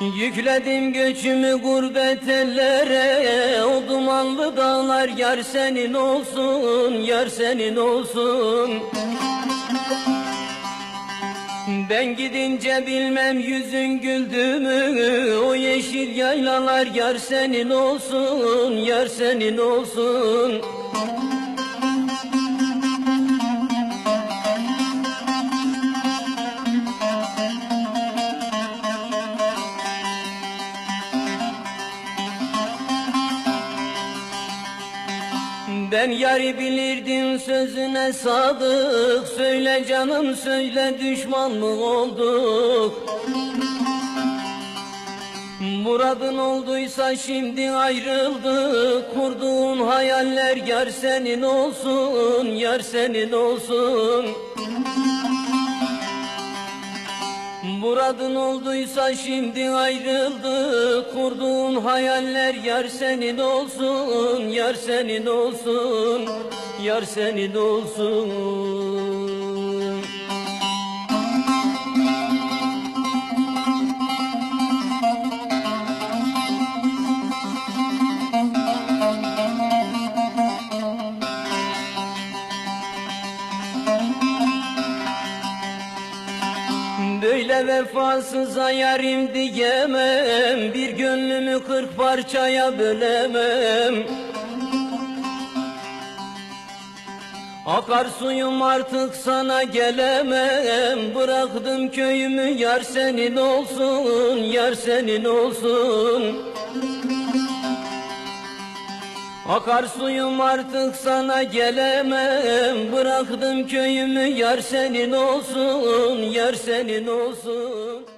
Yükledim göçümü gurbet ellere O dumanlı dağlar yar senin olsun Yar senin olsun Ben gidince bilmem yüzün güldü mü? O yeşil yaylalar yar senin olsun Yar senin olsun Ben yarı bilirdim sözüne sadık. Söyle canım söyle düşman mı olduk? Muradın olduysa şimdi ayrıldık. Kurduğun hayaller yar senin olsun Yar senin olsun Muradın olduysa şimdi ayrıldık. Kurduğun hayaller yar senin olsun Yar senin olsun Yar senin olsun Böyle vefasıza yarim diyemem. Bir gönlümü kırk parçaya bölemem. Akar suyum artık sana gelemem. Bıraktım köyümü yar senin olsun Yar senin olsun Akar suyum artık sana gelemem. Bıraktım köyümü yar senin olsun Yar senin olsun